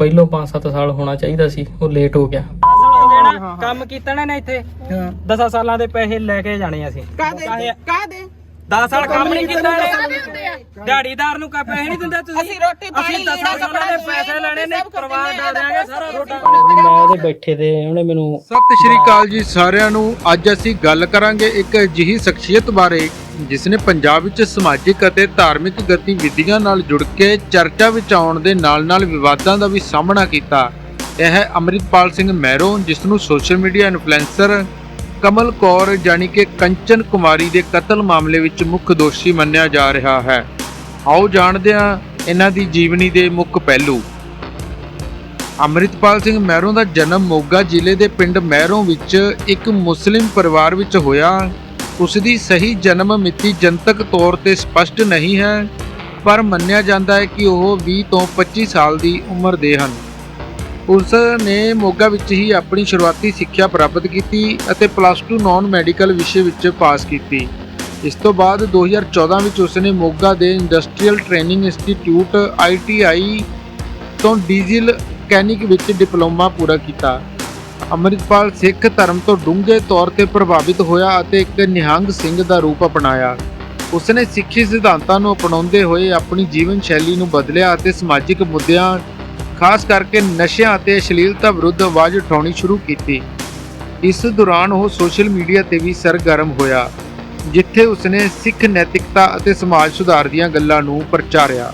ਪਹਿਲਾਂ 5-7 ਸਾਲ ਹੋਣਾ ਚਾਹੀਦਾ ਸੀ ਉਹ ਲੇਟ ਹੋ ਗਿਆ। ਕੰਮ ਕੀਤਾ ਨਾ ਇੱਥੇ। 10 ਸਾਲਾਂ ਦੇ ਪੈਸੇ ਲੈ ਕੇ ਜਾਣੇ ਅਸੀਂ। ਕਾਦੇ ਕਾਦੇ 10 ਸਾਲ ਕੰਮ ਨਹੀਂ ਕੀਤਾ ਇਹਨੇ। ਦਿਹਾੜੀਦਾਰ ਨੂੰ ਕਾ ਪੈਸੇ ਨਹੀਂ ਦਿੰਦੇ ਤੁਸੀਂ? ਅਸੀਂ ਰੋਟੀ ਪਾਣੀ ਅਸੀਂ 10 ਲੀੜਾ ਸਾਲਾਂ ਕੱਪੜਾ ਦੇ ਪੈਸੇ ਲੈਣੇ ਨੇ ਪਰਿਵਾਰ ਦਾ ਦਿਆਂਗੇ ਸਾਰਾ ਤੁਹਾਡਾ ਮੈਂ ਉਹਦੇ ਬੈਠੇ ਤੇ ਉਹਨੇ ਮੈਨੂੰ ਸਤਿ ਸ਼੍ਰੀ ਅਕਾਲ ਜੀ ਸਾਰਿਆਂ ਨੂੰ। ਅੱਜ ਅਸੀਂ ਗੱਲ ਕਰਾਂਗੇ ਇੱਕ ਅਜਿਹੀ ਸ਼ਖਸੀਅਤ ਬਾਰੇ। ਜਿਸ ਨੇ ਪੰਜਾਬ ਵਿੱਚ ਸਮਾਜਿਕ ਅਤੇ ਧਾਰਮਿਕ ਗਤੀਵਿਧੀਆਂ ਨਾਲ ਜੁੜ ਕੇ ਚਰਚਾ ਵਿੱਚ ਆਉਣ ਦੇ ਨਾਲ-ਨਾਲ ਵਿਵਾਦਾਂ ਦਾ ਵੀ ਸਾਹਮਣਾ ਕੀਤਾ, ਇਹ ਹੈ ਅੰਮ੍ਰਿਤਪਾਲ ਸਿੰਘ ਮਹਿਰੋ ਜਿਸ ਨੂੰ social media influencer Kamal Kaur ਜਾਣੀ ਕਿ ਕੰਚਨ ਕੁਮਾਰੀ ਦੇ ਕਤਲ ਮਾਮਲੇ ਵਿੱਚ ਮੁੱਖ ਦੋਸ਼ੀ ਮੰਨਿਆ ਜਾ ਰਿਹਾ ਹੈ। ਆਓ ਜਾਣਦੇ ਹਾਂ ਇਹਨਾਂ ਦੀ ਜੀਵਨੀ ਦੇ ਮੁੱਖ ਪਹਿਲੂ। ਅੰਮ੍ਰਿਤਪਾਲ ਸਿੰਘ ਮਹਿਰੋਂ ਦਾ ਜਨਮ ਮੋਗਾ ਜ਼ਿਲ੍ਹੇ ਦੇ ਪਿੰਡ ਮਹਿਰੋਂ ਵਿੱਚ ਇੱਕ ਮੁਸਲਿਮ ਪਰਿਵਾਰ ਵਿੱਚ ਹੋਇਆ। ਉਸ ਦੀ ਸਹੀ ਜਨਮ ਮਿਤੀ ਜਨਤਕ ਤੌਰ ਤੇ ਸਪਸ਼ਟ ਨਹੀਂ ਹੈ, ਪਰ ਮੰਨਿਆ ਜਾਂਦਾ ਹੈ ਕਿ ਉਹ 20 ਤੋਂ 25 ਸਾਲ ਦੀ ਉਮਰ ਦੇ ਹਨ। ਉਸ ਨੇ ਮੋਗਾ ਵਿੱਚ ਹੀ ਆਪਣੀ ਸ਼ੁਰੂਆਤੀ ਸਿੱਖਿਆ ਪ੍ਰਾਪਤ ਕੀਤੀ ਅਤੇ ਪਲੱਸ 2 ਨਾਨ ਮੈਡੀਕਲ ਵਿਸ਼ੇ ਵਿੱਚ ਪਾਸ ਕੀਤੀ। ਇਸ ਤੋਂ ਬਾਅਦ 2014 ਵਿੱਚ ਉਸ ਨੇ ਮੋਗਾ ਦੇ ਇੰਡਸਟਰੀਅਲ ਟ੍ਰੇਨਿੰਗ ਇੰਸਟੀਚਿਊਟ ITI ਤੋਂ ਡੀਜ਼ਲ ਕੈਨਿਕ ਵਿੱਚ ਡਿਪਲੋਮਾ ਪੂਰਾ ਕੀਤਾ। ਅੰਮ੍ਰਿਤਪਾਲ ਸਿੱਖ ਧਰਮ ਤੋਂ ਡੂੰਘੇ ਤੌਰ ਤੇ ਪ੍ਰਭਾਵਿਤ ਹੋਇਆ ਅਤੇ ਇੱਕ ਨਿਹੰਗ ਸਿੰਘ ਦਾ ਰੂਪ ਅਪਣਾਇਆ। ਉਸਨੇ ਸਿੱਖੀ ਸਿਧਾਂਤਾਂ ਨੂੰ ਅਪਣਾਉਂਦੇ ਹੋਏ ਆਪਣੀ ਜੀਵਨ ਸ਼ੈਲੀ ਨੂੰ ਬਦਲਿਆ ਅਤੇ ਸਮਾਜਿਕ ਮੁੱਦਿਆਂ, ਖਾਸ ਕਰਕੇ ਨਸ਼ਿਆਂ ਅਤੇ ਅਸ਼ਲੀਲਤਾ ਵਿਰੁੱਧ ਆਵਾਜ਼ ਉਠਾਉਣੀ ਸ਼ੁਰੂ ਕੀਤੀ। ਇਸ ਦੌਰਾਨ ਉਹ ਸੋਸ਼ਲ ਮੀਡੀਆ ਤੇ ਵੀ ਸਰਗਰਮ ਹੋਇਆ, ਜਿੱਥੇ ਉਸਨੇ ਸਿੱਖ ਨੈਤਿਕਤਾ ਅਤੇ ਸਮਾਜ ਸੁਧਾਰ ਦੀਆਂ ਗੱਲਾਂ ਨੂੰ ਪ੍ਰਚਾਰਿਆ।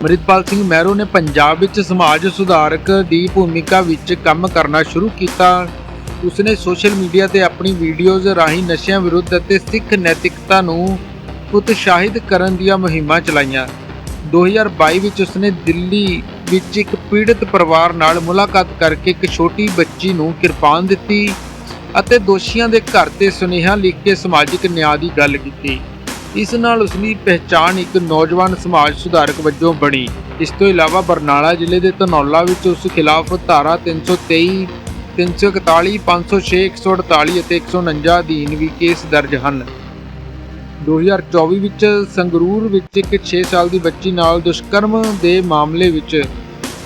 ਅੰਮ੍ਰਿਤਪਾਲ ਸਿੰਘ ਮਹਿਰੋ ਨੇ ਪੰਜਾਬ ਵਿੱਚ ਸਮਾਜ ਸੁਧਾਰਕ ਦੀ ਭੂਮਿਕਾ ਵਿੱਚ ਕੰਮ ਕਰਨਾ ਸ਼ੁਰੂ ਕੀਤਾ। ਉਸਨੇ ਸੋਸ਼ਲ ਮੀਡੀਆ ਤੇ ਆਪਣੀ ਵੀਡੀਓਜ਼ ਰਾਹੀਂ ਨਸ਼ਿਆਂ ਵਿਰੁੱਧ ਅਤੇ ਸਿੱਖ ਨੈਤਿਕਤਾ ਨੂੰ ਉਤਸ਼ਾਹਿਤ ਕਰਨ ਦੀਆਂ ਮੁਹਿੰਮਾਂ ਚਲਾਈਆਂ। 2022 ਵਿੱਚ ਉਸਨੇ ਦਿੱਲੀ ਵਿੱਚ ਇੱਕ ਪੀੜਤ ਪਰਿਵਾਰ ਨਾਲ ਮੁਲਾਕਾਤ ਕਰਕੇ ਇੱਕ ਛੋਟੀ ਬੱਚੀ ਨੂੰ ਕਿਰਪਾਨ ਦਿੱਤੀ ਅਤੇ ਦੋਸ਼ੀਆਂ ਦੇ ਘਰ ਤੇ ਸੁਨੇਹਾ ਲਿਖ ਕੇ ਸਮਾਜਿਕ ਨਿਆਂ ਦੀ ਗੱਲ ਕੀਤੀ। ਇਸ ਨਾਲ ਉਸਦੀ ਪਹਿਚਾਣ ਇੱਕ ਨੌਜਵਾਨ ਸਮਾਜ ਸੁਧਾਰਕ ਵਜੋਂ ਬਣੀ। ਇਸ ਤੋਂ ਇਲਾਵਾ ਬਰਨਾਲਾ ਜ਼ਿਲ੍ਹੇ ਦੇ ਧਨੌਲਾ ਵਿੱਚ ਉਸ ਖਿਲਾਫ ਧਾਰਾ 323 341 506 148 ਅਤੇ 149 ਅਧੀਨ ਵੀ ਕੇਸ ਦਰਜ ਹਨ। 2024 ਵਿੱਚ ਸੰਗਰੂਰ ਵਿੱਚ ਇੱਕ 6 ਸਾਲ ਦੀ ਬੱਚੀ ਨਾਲ ਦੁਸ਼ਕਰਮ ਦੇ ਮਾਮਲੇ ਵਿੱਚ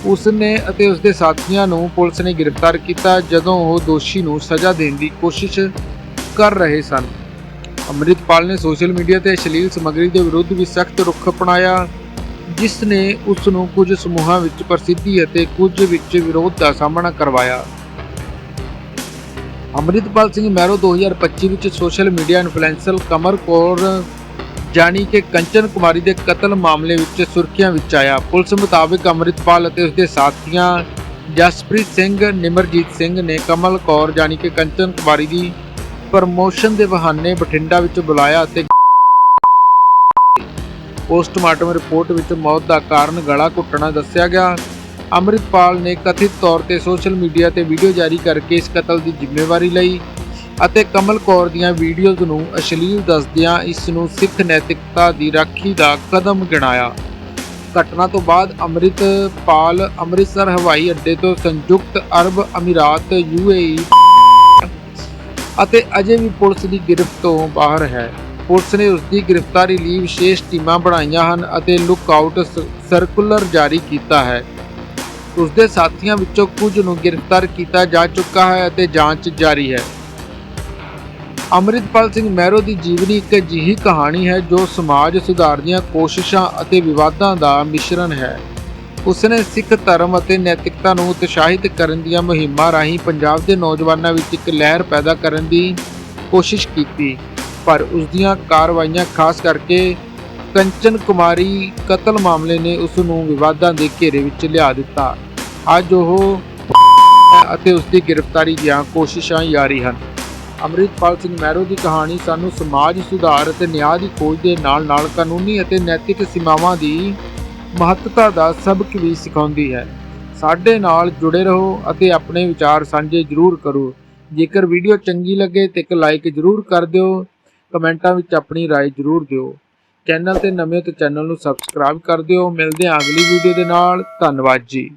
ਉਸ ਨੇ ਅਤੇ ਉਸ ਦੇ ਸਾਥੀਆਂ ਨੂੰ ਪੁਲਿਸ ਨੇ ਗ੍ਰਿਫਤਾਰ ਕੀਤਾ, ਜਦੋਂ ਉਹ ਦੋਸ਼ੀ ਨੂੰ ਸਜ਼ਾ ਦੇਣ ਦੀ ਕੋਸ਼ਿਸ਼ ਕਰ ਰਹੇ ਸਨ। ਅੰਮ੍ਰਿਤਪਾਲ ਨੇ ਸੋਸ਼ਲ ਮੀਡੀਆ ਤੇ ਅਸ਼ਲੀਲ ਸਮੱਗਰੀ ਦੇ ਵਿਰੁੱਧ ਵੀ ਸਖਤ ਰੁਖ ਅਪਣਾਇਆ, ਜਿਸ ਨੇ ਉਸ ਨੂੰ ਕੁਝ ਸਮੂਹਾਂ ਵਿੱਚ ਪ੍ਰਸਿੱਧੀ ਅਤੇ ਕੁਝ ਵਿੱਚ ਵਿਰੋਧ ਦਾ ਸਾਹਮਣਾ ਕਰਵਾਇਆ। ਅੰਮ੍ਰਿਤਪਾਲ ਸਿੰਘ ਮਹਿਰੋ 2025 ਵਿੱਚ social media influencer Kamal Kaur ਜਾਣੀ ਕਿ ਕੰਚਨ ਕੁਮਾਰੀ ਦੇ ਕਤਲ ਮਾਮਲੇ ਵਿੱਚ ਸੁਰਖੀਆਂ ਵਿੱਚ ਆਇਆ। ਪੁਲਿਸ ਮੁਤਾਬਕ ਅੰਮ੍ਰਿਤਪਾਲ ਅਤੇ ਉਸਦੇ ਸਾਥੀਆਂ ਜਸਪ੍ਰੀਤ ਸਿੰਘ, ਨਿਮਰਜੀਤ ਸਿੰਘ ਨੇ ਕਮਲ ਕੌਰ ਜਾਣੀ ਕਿ ਕੰਚਨ ਕੁਮਾਰੀ ਦੀ ਪ੍ਰਮੋਸ਼ਨ ਦੇ ਬਹਾਨੇ ਬਠਿੰਡਾ ਵਿੱਚ ਬੁਲਾਇਆ ਅਤੇ ਪੋਸਟਮਾਰਟਮ ਰਿਪੋਰਟ ਵਿੱਚ ਮੌਤ ਦਾ ਕਾਰਨ ਗਲਾ ਘੁੱਟਣਾ ਦੱਸਿਆ ਗਿਆ। ਅੰਮ੍ਰਿਤਪਾਲ ਨੇ ਕਥਿਤ ਤੌਰ ਤੇ ਸੋਸ਼ਲ ਮੀਡੀਆ ਤੇ ਵੀਡੀਓ ਜਾਰੀ ਕਰਕੇ ਇਸ ਕਤਲ ਦੀ ਜ਼ਿੰਮੇਵਾਰੀ ਲਈ ਅਤੇ ਕਮਲ ਕੌਰ ਦੀਆਂ ਵੀਡੀਓਜ਼ ਨੂੰ ਅਸ਼ਲੀਲ ਦੱਸਦਿਆਂ ਇਸ ਨੂੰ ਸਿੱਖ ਨੈਤਿਕਤਾ ਦੀ ਰਾਖੀ ਦਾ ਕਦਮ ਗਿਣਾਇਆ। ਘਟਨਾ ਤੋਂ ਬਾਅਦ ਅੰਮ੍ਰਿਤਪਾਲ ਅੰਮ੍ਰਿਤਸਰ ਹਵਾਈ ਅੱਡੇ ਤੋਂ ਸੰਯੁਕਤ ਅਰਬ ਅਮੀਰਾਤ ਯੂਏਈ ਅਤੇ ਅਜੇ ਵੀ ਪੁਲਿਸ ਦੀ ਗ੍ਰਿਫਤ ਤੋਂ ਬਾਹਰ ਹੈ। ਪੁਲਿਸ ਨੇ ਉਸ ਦੀ ਗ੍ਰਿਫਤਾਰੀ ਲਈ ਵਿਸ਼ੇਸ਼ ਟੀਮਾਂ ਬਣਾਈਆਂ ਹਨ ਅਤੇ ਲੁੱਕਆਊਟ ਸਰਕੂਲਰ ਜਾਰੀ ਕੀਤਾ ਹੈ। ਉਸ ਦੇ ਸਾਥੀਆਂ ਵਿੱਚੋਂ ਕੁਝ ਨੂੰ ਗ੍ਰਿਫਤਾਰ ਕੀਤਾ ਜਾ ਚੁੱਕਾ ਹੈ ਅਤੇ ਜਾਂਚ ਜਾਰੀ ਹੈ। ਅੰਮ੍ਰਿਤਪਾਲ ਸਿੰਘ ਮਹਿਰੋ ਦੀ ਜੀਵਨੀ ਇੱਕ ਅਜਿਹੀ ਕਹਾਣੀ ਹੈ ਜੋ ਸਮਾਜ ਸੁਧਾਰ ਦੀਆਂ ਕੋਸ਼ਿਸ਼ਾਂ ਅਤੇ ਵਿਵਾਦਾਂ ਦਾ ਮਿਸ਼ਰਣ ਹੈ। ਉਸਨੇ ਸਿੱਖ ਧਰਮ ਅਤੇ ਨੈਤਿਕਤਾ ਨੂੰ ਉਤਸ਼ਾਹਿਤ ਕਰਨ ਦੀਆਂ ਮੁਹਿੰਮਾਂ ਰਾਹੀਂ ਪੰਜਾਬ ਦੇ ਨੌਜਵਾਨਾਂ ਵਿੱਚ ਇੱਕ ਲਹਿਰ ਪੈਦਾ ਕਰਨ ਦੀ ਕੋਸ਼ਿਸ਼ ਕੀਤੀ। ਪਰ ਉਸ ਦੀਆਂ ਕਾਰਵਾਈਆਂ ਖਾਸ ਕਰਕੇ ਕੰਚਨ ਕੁਮਾਰੀ ਕਤਲ ਮਾਮਲੇ ਨੇ ਉਸ ਨੂੰ ਵਿਵਾਦਾਂ ਦੇ ਘੇਰੇ ਵਿੱਚ ਲਿਆ ਦਿੱਤਾ। ਅੱਜ ਉਹ ਅਤੇ ਉਸ ਦੀ ਗ੍ਰਿਫਤਾਰੀ ਦੀਆਂ ਕੋਸ਼ਿਸ਼ਾਂ ਜਾਰੀ ਹਨ। ਅੰਮ੍ਰਿਤਪਾਲ ਸਿੰਘ ਮਹਿਰੋ ਦੀ ਕਹਾਣੀ ਸਾਨੂੰ ਸਮਾਜ ਸੁਧਾਰ ਅਤੇ ਨਿਆਂ ਦੀ ਖੋਜ ਦੇ ਨਾਲ-ਨਾਲ ਕਾਨੂੰਨੀ ਅਤੇ ਨੈਤਿਕ ਸੀਮਾਵਾਂ ਦੀ ਮਹੱਤਤਾ ਦਾ ਸਬਕ ਵੀ ਸਿਖਾਉਂਦੀ ਹੈ ਸਾਡੇ ਨਾਲ ਜੁੜੇ ਰਹੋ ਅਤੇ ਆਪਣੇ ਵਿਚਾਰ ਸਾਂਝੇ ਜ਼ਰੂਰ ਕਰੋ ਜੇਕਰ ਵੀਡੀਓ ਚੰਗੀ ਲੱਗੇ ਤੇ ਇੱਕ ਲਾਈਕ ਜ਼ਰੂਰ ਕਰ ਦਿਓ ਕਮੈਂਟਾਂ ਵਿੱਚ ਆਪਣੀ رائے ਜ਼ਰੂਰ ਦਿਓ ਚੈਨਲ ਤੇ ਨਵੇਂ ਹੋ ਤਾਂ ਚੈਨਲ ਨੂੰ ਸਬਸਕ੍ਰਾਈਬ ਕਰ ਦਿਓ ਮਿਲਦੇ ਹਾਂ ਅਗਲੀ ਵੀਡੀਓ ਦੇ ਨਾਲ ਧੰਨਵਾਦ ਜੀ